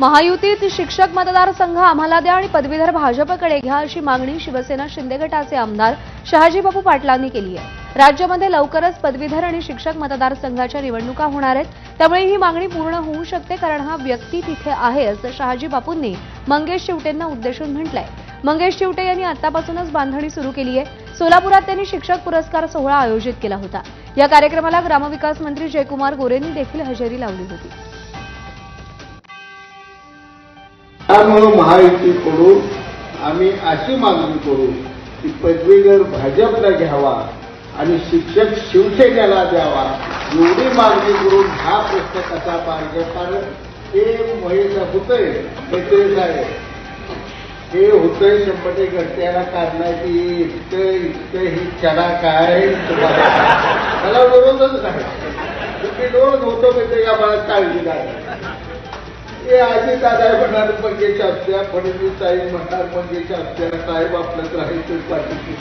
महायुतीत शिक्षक मतदारसंघ आम्हाला द्या आणि पदवीधर भाजपकडे घ्या अशी मागणी शिवसेना शिंदे गटाचे आमदार शहाजीबापू पाटलांनी केली आहे. राज्यामध्ये लवकरच पदवीधर आणि शिक्षक मतदारसंघाच्या निवडणुका होणार आहेत. त्यामुळे ही मागणी पूर्ण होऊ शकते कारण हा व्यक्ती तिथे आहे असं शहाजीबापूंनी मंगेश शिवटेंना उद्देशून म्हटलंय. मंगेश शिवटे यांनी आतापासूनच बांधणी सुरू केली आहे. सोलापुरात त्यांनी शिक्षक पुरस्कार सोहळा आयोजित केला होता. या कार्यक्रमाला ग्रामविकास मंत्री जयकुमार गोरेंनी देखील हजेरी लावली होती. त्यामुळं महायुतीकडून आम्ही अशी मागणी करू की पदवीधर भाजपला घ्यावा आणि शिक्षक शिवसेनेला द्यावा. एवढी मागणी करून हा प्रश्न कसा पाहिजे कारण हे महिला होतंय मैत्रीच आहे हे होतंय शंभर टक्के घरट्याला की इतकं इतकं ही चढा काय? मला विरोधच नाही. तुम्ही विरोध होतो म्हणजे या बाळात काळजी नाही ते आजी दादा म्हणणार मंगेश असत्या फडणवीस साहेब म्हणणार मंगेश असत्या साहेब आपल्याच राहायचं पाठीशी